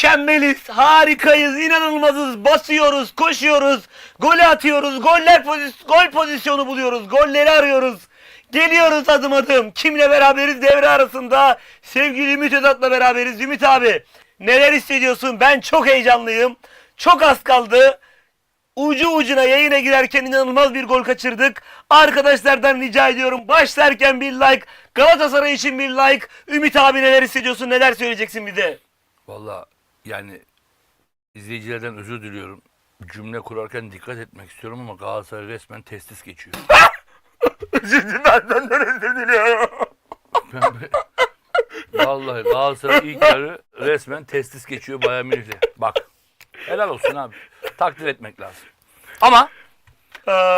Mükemmeliz, harikayız, inanılmazız, basıyoruz, koşuyoruz, gol atıyoruz, goller pozis gol pozisyonu buluyoruz, golleri arıyoruz. Geliyoruz adım adım. Kimle beraberiz devre arasında? Sevgili Ümit Özat'la beraberiz. Ümit abi neler hissediyorsun? Ben çok heyecanlıyım. Çok az kaldı. Ucu ucuna yayına girerken inanılmaz bir gol kaçırdık. Arkadaşlardan rica ediyorum başlarken bir like, Galatasaray için bir like. Ümit abi neler hissediyorsun, neler söyleyeceksin bize? Valla yani izleyicilerden özür diliyorum. Cümle kurarken dikkat etmek istiyorum ama Galatasaray resmen testis geçiyor. Şimdi benden de özür diliyorum. Vallahi Galatasaray ilk yarı resmen testis geçiyor Bayern Münih'le. Bak helal olsun abi. Takdir etmek lazım. Ama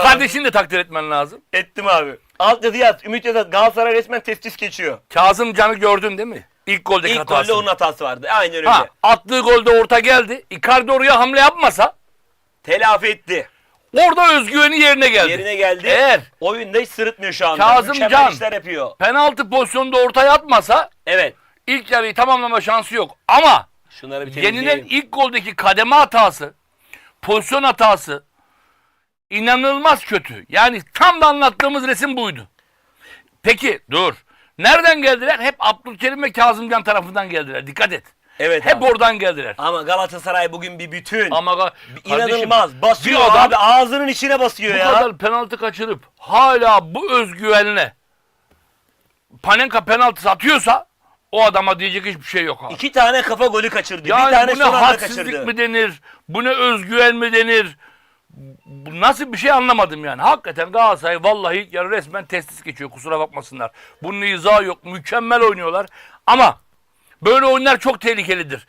kardeşini de takdir etmen lazım. Ettim abi. Alt yazı yaz. Ümit Yazat Galatasaray resmen testis geçiyor. Kazım Can'ı gördün değil mi? İlk goldeki İlk hatası. golde onun hatası vardı. Aynen öyle. Ha, attığı golde orta geldi. Icardi oraya hamle yapmasa Telafi etti. orada özgüveni yerine geldi. Yerine geldi. Eğer Oyunda hiç sırıtmıyor şu anda. Kazım Mükemmel Can. işler yapıyor. penaltı pozisyonunda ortaya atmasa Evet. ilk yarıyı tamamlama şansı yok. Ama Şunları bir Yenilen temizleyelim. ilk goldeki kademe hatası, pozisyon hatası inanılmaz kötü. Yani tam da anlattığımız resim buydu. Peki dur. Nereden geldiler? Hep Abdülkerim ve Kazımcan tarafından geldiler. Dikkat et. Evet Hep abi. oradan geldiler. Ama Galatasaray bugün bir bütün. Ama ga- kardeşim, İnanılmaz. Basıyor bir adam abi. Ağzının içine basıyor bu ya. kadar penaltı kaçırıp hala bu özgüvenle Panenka penaltısı atıyorsa o adama diyecek hiçbir şey yok abi. İki tane kafa golü kaçırdı. bir Yani tane bu ne hadsizlik kaçırdı. mi denir? Bu ne özgüven mi denir? Bu nasıl bir şey anlamadım yani. Hakikaten Galatasaray vallahi yarı resmen testis geçiyor. Kusura bakmasınlar. Bunun izahı yok. Mükemmel oynuyorlar. Ama böyle oyunlar çok tehlikelidir.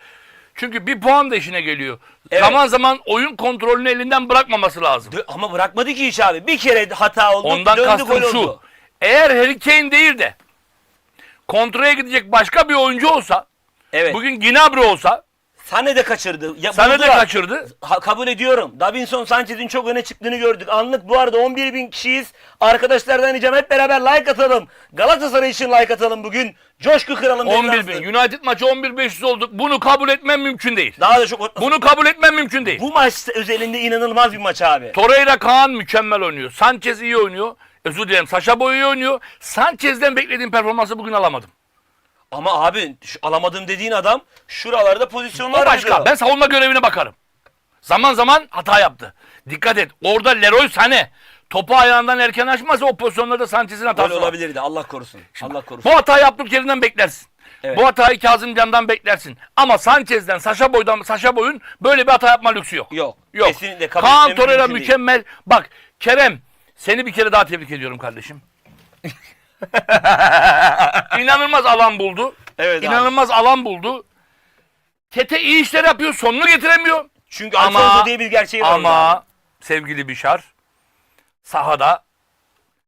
Çünkü bir puan da işine geliyor. Evet. Zaman zaman oyun kontrolünü elinden bırakmaması lazım. Dö- Ama bırakmadı ki hiç abi. Bir kere hata oldu. Ondan döndü kastım gol şu. oldu. Eğer Harry Kane değil de kontraya gidecek başka bir oyuncu olsa, Evet. bugün Gnabry olsa, Sane de kaçırdı. Ya sana da buldular. kaçırdı. Ha, kabul ediyorum. Davinson Sanchez'in çok öne çıktığını gördük. Anlık bu arada 11 bin kişiyiz. Arkadaşlardan ricam hep beraber like atalım. Galatasaray için like atalım bugün. Coşku kıralım. 11 devre bin. United maçı 11 500 olduk. Bunu kabul etmem mümkün değil. Daha da çok Bunu kabul etmem mümkün değil. bu maç özelinde inanılmaz bir maç abi. Torreira Kaan mükemmel oynuyor. Sanchez iyi oynuyor. Özür dilerim. Saşa Boy iyi oynuyor. Sanchez'den beklediğim performansı bugün alamadım. Ama abi şu alamadım dediğin adam şuralarda pozisyonlar O başka. Ben savunma görevine bakarım. Zaman zaman hata yaptı. Dikkat et. Orada Leroy Sané topu ayağından erken açmazsa o pozisyonlarda Sanchez'in hatası var. olabilirdi. Allah korusun. Allah korusun. Bu hatayı Abdülkerim'den beklersin. Evet. Bu hatayı Kazımcan'dan beklersin. Ama Sanchez'den, Saşa Boy'dan, Saşa Boy'un böyle bir hata yapma lüksü yok. Yok. Yok. Kesinlikle kabul Kaan etmemiz Torreira mümkün değil. mükemmel. Bak Kerem seni bir kere daha tebrik ediyorum kardeşim. İnanılmaz alan buldu. Evet. İnanılmaz alan buldu. Tete iyi işler yapıyor. Sonunu getiremiyor. Çünkü Ama- Alfonso diye bir gerçeği var orada. Ama sevgili Bişar sahada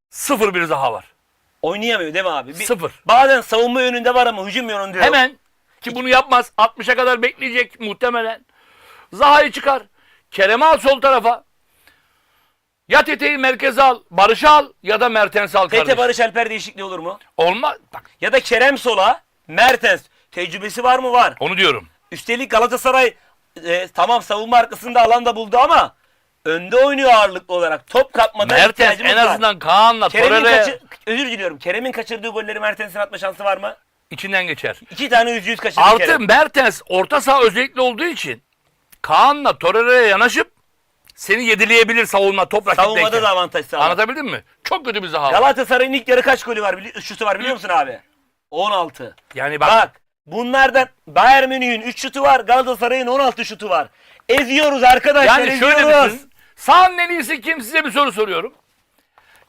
sıfır bir zaha var. Oynayamıyor değil mi abi? Bir- Sıfır. Bazen savunma yönünde var ama hücum yönünde yok. Hemen ki bunu yapmaz. 60'a kadar bekleyecek muhtemelen. Zaha'yı çıkar. Kerem'i al sol tarafa. Ya Tete'yi merkeze al, Barış'ı al ya da Mertens'i al Tete kardeşim. Barış Alper değişikliği olur mu? Olmaz. Bak Ya da Kerem sola, Mertens. Tecrübesi var mı? Var. onu diyorum. Üstelik Galatasaray e, tamam savunma arkasında alan da buldu ama önde oynuyor ağırlıklı olarak. Top kapmadan Mertens ihtiyacımız en var. azından Kaan'la Kerem'in Torreira'ya kaçı- özür diliyorum. Kerem'in kaçırdığı golleri Mertens'in atma şansı var mı? içinden geçer. İki tane yüz yüz kaçırdı Kerem. Mertens orta saha özellikle olduğu için Kaan'la Torreira'ya yanaşıp seni yedileyebilir savunma top Savunmada rakipteyken. da avantaj sağlar. Anlatabildim mi? Çok kötü bir zaha var. Galatasaray'ın ilk yarı kaç golü var? bili- Şutu var biliyor musun abi? 16. Yani bak, Bak bunlardan Bayern Münih'in 3 şutu var. Galatasaray'ın 16 şutu var. Eziyoruz arkadaşlar yani şöyle eziyoruz. düşün. Sahanın en iyisi kim? Size bir soru soruyorum.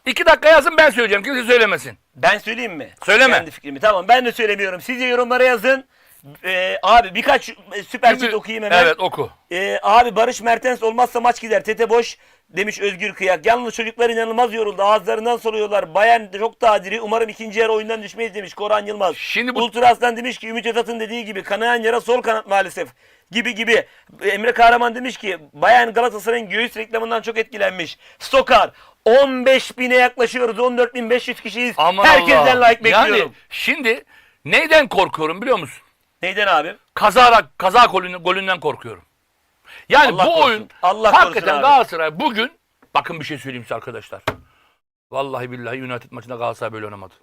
İki dakika yazın ben söyleyeceğim. Kimse söylemesin. Ben söyleyeyim mi? Söyleme. Kendi fikrimi. Tamam ben de söylemiyorum. Siz de yorumlara yazın. Ee, abi birkaç süper Çünkü- chat okuyayım hemen. Evet oku. Ee, abi Barış Mertens olmazsa maç gider. Tete boş demiş Özgür Kıyak. Yalnız çocuklar inanılmaz yoruldu. Ağızlarından soluyorlar. Bayern çok daha diri. Umarım ikinci yarı oyundan düşmeyiz demiş Koran Yılmaz. Şimdi bu- Ultra Aslan demiş ki Ümit Özat'ın dediği gibi kanayan yara sol kanat maalesef. Gibi gibi. Emre Kahraman demiş ki Bayern Galatasaray'ın göğüs reklamından çok etkilenmiş. Stokar 15 bine yaklaşıyoruz. 14.500 kişiyiz. Aman Herkesten Allah. like bekliyorum. Yani şimdi neyden korkuyorum biliyor musun? Neyden abi? Kazara, kaza golünün, golünden korkuyorum. Yani Allah bu korusun. oyun Allah hakikaten. Galatasaray bugün bakın bir şey söyleyeyim size arkadaşlar. Vallahi billahi United maçında Galatasaray böyle oynamadı.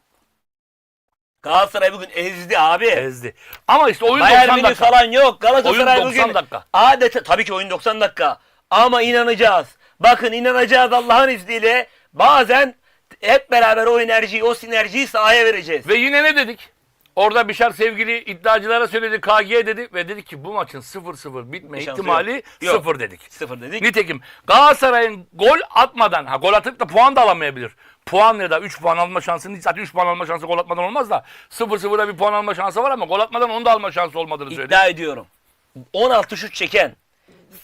Galatasaray bugün ezdi abi. Ezdi. Ama işte oyun Bayern 90 Münih dakika. falan yok. Galatasaray Oyun 90 bugün dakika. adeta tabii ki oyun 90 dakika. Ama inanacağız. Bakın inanacağız Allah'ın izniyle. Bazen hep beraber o enerjiyi, o sinerjiyi sahaya vereceğiz. Ve yine ne dedik? Orada Bişar sevgili iddiacılara söyledi, KG'ye dedi ve dedik ki bu maçın 0-0 bitme şansı ihtimali yok. Yok. 0 dedik. Sıfır dedik. Nitekim Galatasaray'ın gol atmadan, ha gol atıp da puan da alamayabilir. Puan ya da 3 puan alma şansını zaten 3 puan alma şansı gol atmadan olmaz da 0-0'da bir puan alma şansı var ama gol atmadan onu da alma şansı olmadığını söyledi. İddia ediyorum. 16 şut çeken,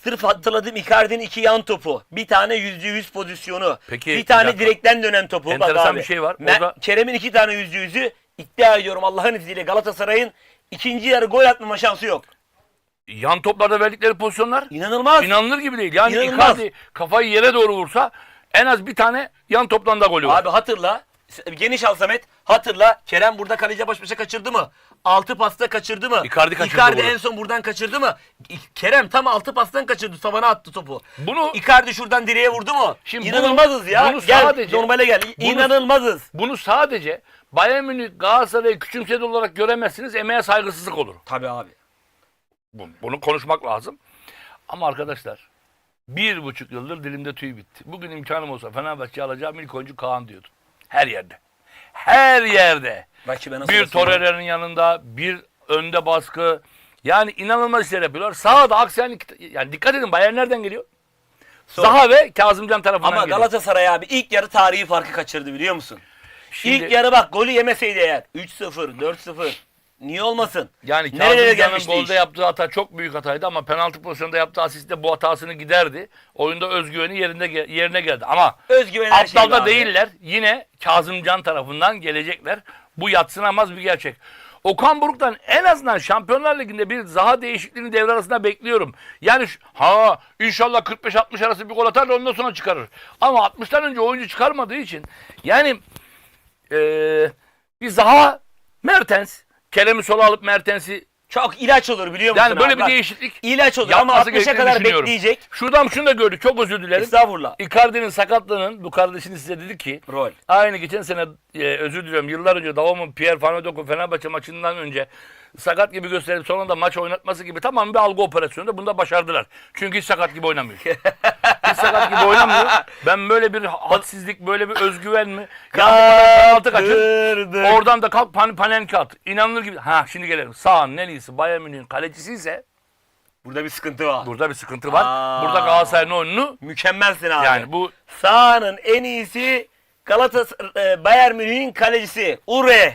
sırf hatırladığım Icardi'nin iki yan topu, bir tane yüzde yüz pozisyonu, Peki, bir bir tane dakika. direkten dönen topu. Enteresan Bak abi, bir şey var. Orada- Kerem'in iki tane yüzde yüzü iddia ediyorum Allah'ın izniyle Galatasaray'ın ikinci yarı gol atmama şansı yok. Yan toplarda verdikleri pozisyonlar İnanılmaz. inanılır gibi değil. Yani İnanılmaz. Icardi kafayı yere doğru vursa en az bir tane yan toptan da golü var. Abi hatırla. Geniş al Samet. Hatırla. Kerem burada kaleciye baş başa kaçırdı mı? Altı pasta kaçırdı mı? Icardi kaçırdı Icardi en son buradan kaçırdı mı? İ- Kerem tam altı pastan kaçırdı. Tavana attı topu. Bunu Icardi şuradan direğe vurdu mu? Şimdi İnanılmazız bunu- ya. bunu gel sadece- normale gel. bunu- İnanılmazız. bunu sadece Bayern Münih Galatasaray'ı küçümsedi olarak göremezsiniz. Emeğe saygısızlık olur. Tabii abi. Bu- Bunu konuşmak lazım. Ama arkadaşlar bir buçuk yıldır dilimde tüy bitti. Bugün imkanım olsa Fenerbahçe alacağım ilk oyuncu Kaan diyordum. Her yerde. Her yerde. Rakibe nasıl Bir? Torreira'nın yanında, bir önde baskı. Yani inanılmaz işler yapıyorlar. Sağda Aksenlik, yani dikkat edin Bayern nereden geliyor? Sonra- Zaha ve Kazımcan tarafından Ama geliyor. Galatasaray abi ilk yarı tarihi farkı kaçırdı biliyor musun? Şimdi- İlk yarı bak golü yemeseydi eğer 3-0, 4-0 niye olmasın? Yani Nerelere Kazımcan'ın gelmişti golde iş? yaptığı hata çok büyük hataydı ama penaltı pozisyonunda yaptığı asistle bu hatasını giderdi. Oyunda özgüveni yerinde ge- yerine geldi. Ama Özgüven her şey aptal da abi. değiller. Yine Kazımcan tarafından gelecekler. Bu yatsınamaz bir gerçek. Okan Buruk'tan en azından Şampiyonlar Ligi'nde bir Zaha değişikliğini devre arasında bekliyorum. Yani şu- ha inşallah 45-60 arası bir gol atar da ondan sonra çıkarır. Ama 60'tan önce oyuncu çıkarmadığı için yani eee bir Zaha Mertens Kerem'i sola alıp Mertens'i Çok ilaç olur biliyor musun? yani böyle abi? bir değişiklik ilaç olur ama yapması 60'a gerektiğini kadar bekleyecek. Şuradan şunu da gördük. Çok özür dilerim. Estağfurullah. Icardi'nin sakatlığının bu kardeşiniz size dedi ki Rol. aynı geçen sene e, özür diliyorum yıllar önce Davam'ın Pierre Hooydonk Fenerbahçe maçından önce sakat gibi gösterip sonra da maç oynatması gibi tamam bir algı operasyonu da bunu da başardılar. Çünkü hiç sakat gibi oynamıyor. hiç sakat gibi oynamıyor. Ben böyle bir hadsizlik, böyle bir özgüven mi? Ya penaltı kaçır. Oradan da kalk pan panenki at. İnanılır gibi. Ha şimdi gelelim. Sağın en iyisi Bayern Münih'in kalecisi ise Burada bir sıkıntı var. burada bir sıkıntı var. Aa. Burada Galatasaray'ın oyununu Mükemmelsin abi. yani bu Sahanın en iyisi Galatasaray e, Bayern Münih'in kalecisi Ure.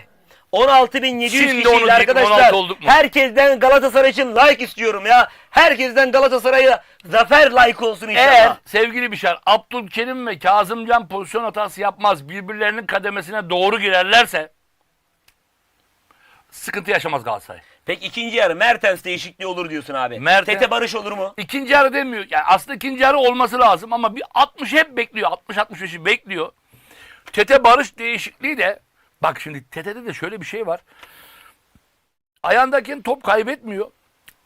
16.700 Şimdi kişiyle arkadaşlar. 16 olduk mu? Herkesten Galatasaray için like istiyorum ya. Herkesten Galatasaray'a zafer like olsun inşallah. Eğer sevgili Bişar Abdülkerim ve Kazımcan pozisyon hatası yapmaz birbirlerinin kademesine doğru girerlerse sıkıntı yaşamaz Galatasaray. Peki ikinci yarı Mertens değişikliği olur diyorsun abi. Mertens- Tete Barış olur mu? İkinci yarı demiyor. Yani aslında ikinci yarı olması lazım ama bir 60 hep bekliyor. 60-65'i bekliyor. Tete Barış değişikliği de bak şimdi Tete'de de şöyle bir şey var. Ayağındaki top kaybetmiyor.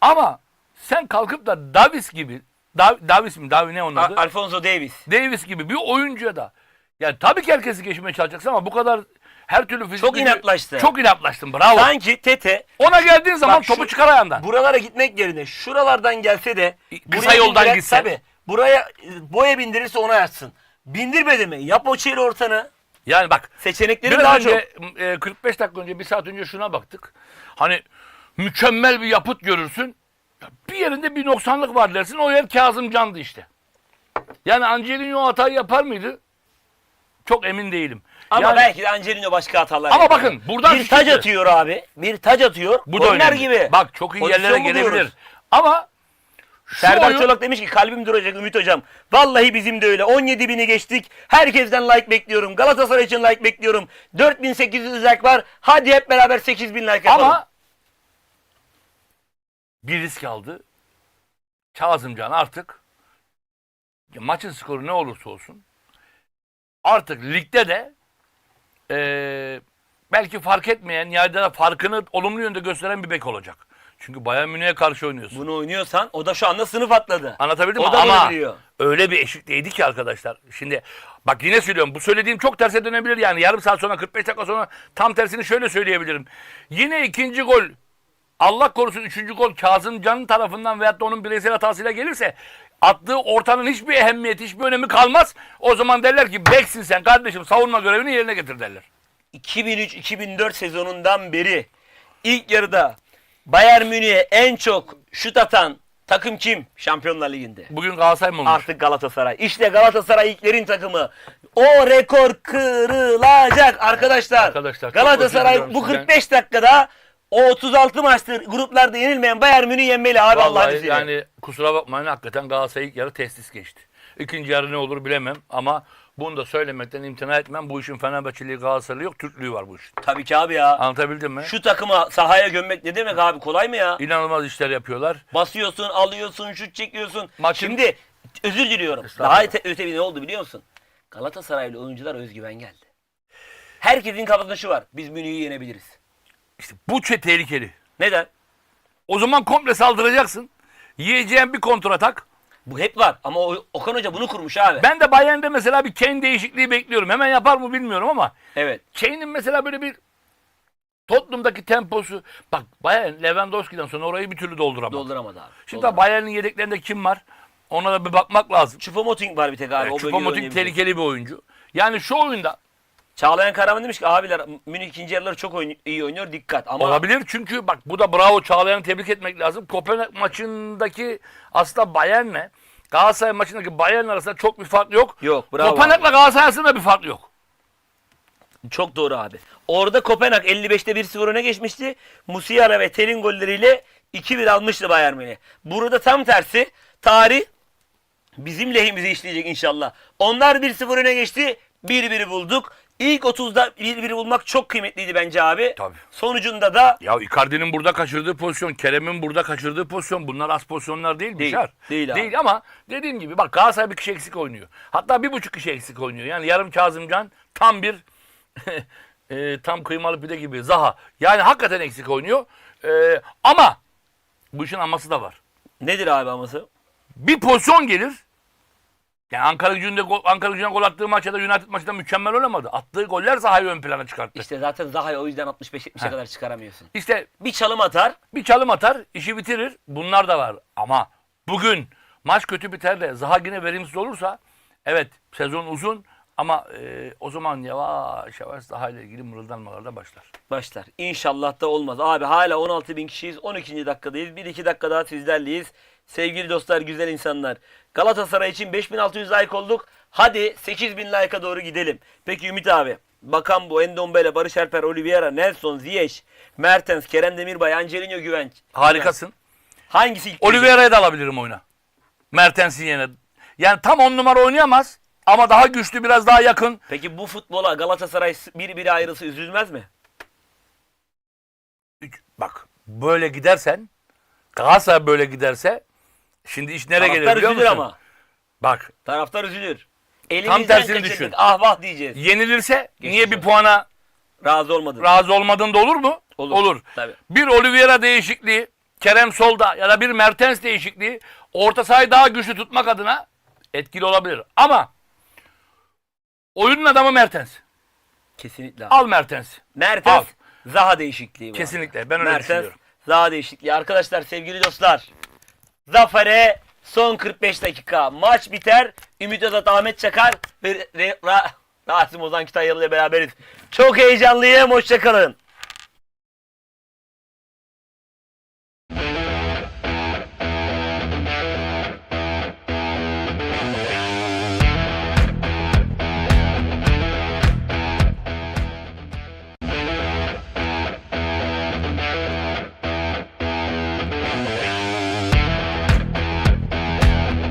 Ama sen kalkıp da Davis gibi Dav- Davis mi? Davi ne onun adı? Alfonso Davis. Davis gibi bir oyuncuya da yani tabii ki herkesi geçmeye çalışacaksın ama bu kadar her türlü fizik Çok inatlaştı. Çok inatlaştın bravo. Sanki Tete Ona geldiğin zaman Bak şu- topu çıkar ayağından. buralara gitmek yerine şuralardan gelse de Kısa yoldan bindiren- gitse. Tabii. Buraya boya bindirirse ona yatsın. Bindirmedi mi? Yap o çiğli ortanı. Yani bak Seçeneklerin biraz daha önce çok. e, 45 dakika önce bir saat önce şuna baktık. Hani mükemmel bir yapıt görürsün. Bir yerinde bir noksanlık var dersin. O yer Kazımcan'dı işte. Yani Angelino hatayı yapar mıydı? Çok emin değilim. Ama Yani- belki de Angelino başka hatalar Ama yapıyor. bakın, buradan bir taç atıyor abi. Bir taç atıyor. bu da önemli. gibi. Bak çok iyi Pozisyon yerlere gelebilir. Ama şu Serdar oyun- Çolak demiş ki kalbim duracak Ümit Hocam. Vallahi bizim de öyle. 17 bini geçtik. Herkesten like bekliyorum. Galatasaray için like bekliyorum. 4800 like var. Hadi hep beraber 8000 like yapalım. Ama bir risk aldı. Kazımcan artık maçın skoru ne olursa olsun artık ligde de eee, belki fark etmeyen yerde de farkını olumlu yönde gösteren bir bek olacak. Çünkü Bayern Münih'e karşı oynuyorsun. Bunu oynuyorsan o da şu anda sınıf atladı. Anlatabildim mi? O da bunu Ama biliyor. öyle bir eşikteydi ki arkadaşlar. Şimdi bak yine söylüyorum. Bu söylediğim çok terse dönebilir yani. Yarım saat sonra 45 dakika sonra tam tersini şöyle söyleyebilirim. Yine ikinci gol Allah korusun üçüncü gol Kazım Can'ın tarafından veyahut da onun bireysel hatasıyla gelirse attığı ortanın hiçbir ehemmiyeti, hiçbir önemi kalmaz. O zaman derler ki beksin sen kardeşim savunma görevini yerine getir derler. 2003-2004 sezonundan beri ilk yarıda Bayern Münih'e en çok şut atan takım kim? Şampiyonlar Ligi'nde. Bugün Galatasaray mı olmuş? Artık Galatasaray. İşte Galatasaray ilklerin takımı. O rekor kırılacak arkadaşlar. Arkadaşlar, çok özür Galatasaray diliyorum bu sizden. 45 dakikada o 36 maçtır gruplarda yenilmeyen Bayern Münih yenmeli abi Allah'ın Vallahi izniyle. yani kusura bakmayın hakikaten Galatasaray ilk yarı testis geçti. İkinci yarı ne olur bilemem ama bunu da söylemekten imtina etmem. Bu işin Fenerbahçeliği Galatasaraylı yok, Türklüğü var bu işin. Tabii ki abi ya. Anlatabildim mi? Şu takıma sahaya gömmek ne demek abi kolay mı ya? İnanılmaz işler yapıyorlar. Basıyorsun, alıyorsun, şut çekiyorsun. Maçın- Şimdi özür diliyorum. Estağfurullah. Daha öte, öte bir ne oldu biliyor musun? Galatasaraylı oyuncular özgüven geldi. Herkesin kafasında şu var. Biz Münih'i yenebiliriz. İşte bu tehlikeli. Neden? O zaman komple saldıracaksın. Yiyeceğin bir kontratak. Bu hep var ama o- Okan Hoca bunu kurmuş abi. Ben de Bayern'de mesela bir Kane değişikliği bekliyorum. Hemen yapar mı bilmiyorum ama Evet. Kane'in mesela böyle bir Tottenham'daki temposu. Bak Bayern Lewandowski'den sonra orayı bir türlü dolduramaz. Dolduramadı abi. Şimdi Dolduramadı. Bayern'in yedeklerinde kim var? Ona da bir bakmak lazım. Choupo-Moting var bir tek abi. o bölgede Choupo-Moting oynayabilecek. tehlikeli bir oyuncu. Yani şu oyunda Çağlayan Karaman demiş ki abiler Münih ikinci yarıları çok oyun- iyi oynuyor dikkat. Ama olabilir çünkü bak bu da bravo Çağlayan'ı tebrik etmek lazım. Kopenhag maçındaki aslında Bayern'le Galatasaray maçındaki Bayern arasında çok bir fark yok. Yok, bravo Kopenhag'la Galatasaray arasında bir fark yok. çok doğru abi. Orada Kopenhag 55'te 1-0 öne geçmişti. Musiala ve Tel'in golleriyle 2-1 almıştı Bayern Münih. Burada tam tersi tarih bizim lehimize işleyecek inşallah. Onlar 1-0 öne geçti. 1-1'i bulduk. İlk 30'da 1-1'i bulmak çok kıymetliydi bence abi. Tabii. Sonucunda da Ya Icardi'nin burada kaçırdığı pozisyon, Kerem'in burada kaçırdığı pozisyon bunlar az pozisyonlar değil mi? Değil, Şar? değil abi. Değil ama dediğim gibi bak Galatasaray bir kişi eksik oynuyor. Hatta bir buçuk kişi eksik oynuyor. Yani yarım Kazımcan tam bir e, tam kıymalı pide gibi Zaha. Yani hakikaten eksik oynuyor. E, ama bu işin aması da var. nedir abi aması? Bir pozisyon gelir. Yani Ankara gücünde gol- Ankara gücüne gol attığı maçta da United maçında mükemmel oynamadı. Attığı goller Zaha'yı ön plana çıkarttı. İşte zaten Zaha'yı o yüzden 65-70'e Heh. kadar çıkaramıyorsun. işte Bir çalım atar. bir çalım atar, işi bitirir. Bunlar da var. Ama bugün maç kötü biter de Zaha yine verimsiz olursa evet sezon uzun ama e, o zaman yavaş yavaş Zaha ile ilgili mırıldanmalar da başlar. Başlar. İnşallah da olmaz. Abi hala 16 bin kişiyiz. 12. dakikadayız. 1-2 dakika daha sizlerleyiz. Sevgili dostlar, güzel insanlar. Galatasaray için 5600 like olduk. Hadi 8000 like'a doğru gidelim. Peki Ümit abi. Bakan bu Endombele, Barış Alper, Oliveira, Nelson, Ziyech, Mertens, Kerem Demirbay, Angelino Güvenç. Harikasın. Hangisi ilk? Oliveira'yı da alabilirim oyuna. Mertens'in yerine. Yani tam on numara oynayamaz ama daha güçlü, biraz daha yakın. Peki bu futbola Galatasaray bir bir ayrılsa üzülmez mi? Bak böyle gidersen Galatasaray böyle giderse şimdi iş nereye gelir Taraftar biliyor üzülür musun? ama. Bak Taraftar üzülür. Tam Elimizden tersini kaçırdık. düşün. Ah vah diyeceğiz. yenilirse niye bir olsun. puana Razı olmadın. razı olmadığında olur mu? Olur. Tabii. Bir Oliveira değişikliği, Kerem solda ya da bir Mertens değişikliği orta sahayı daha güçlü tutmak adına etkili olabilir. Ama oyunun adamı Mertens. Kesinlikle. Al Mertens. Mertens Al. Zaha değişikliği bu. Kesinlikle. Ben öyle Mertens düşünüyorum. Zaha değişikliği. Arkadaşlar sevgili dostlar. Zafere son 45 dakika. Maç biter. Ümit Özat, Ahmet Çakar ve Re- Ra- Rasim Ozan Kütahyalı ile beraberiz. Çok heyecanlıyım. Hoşçakalın.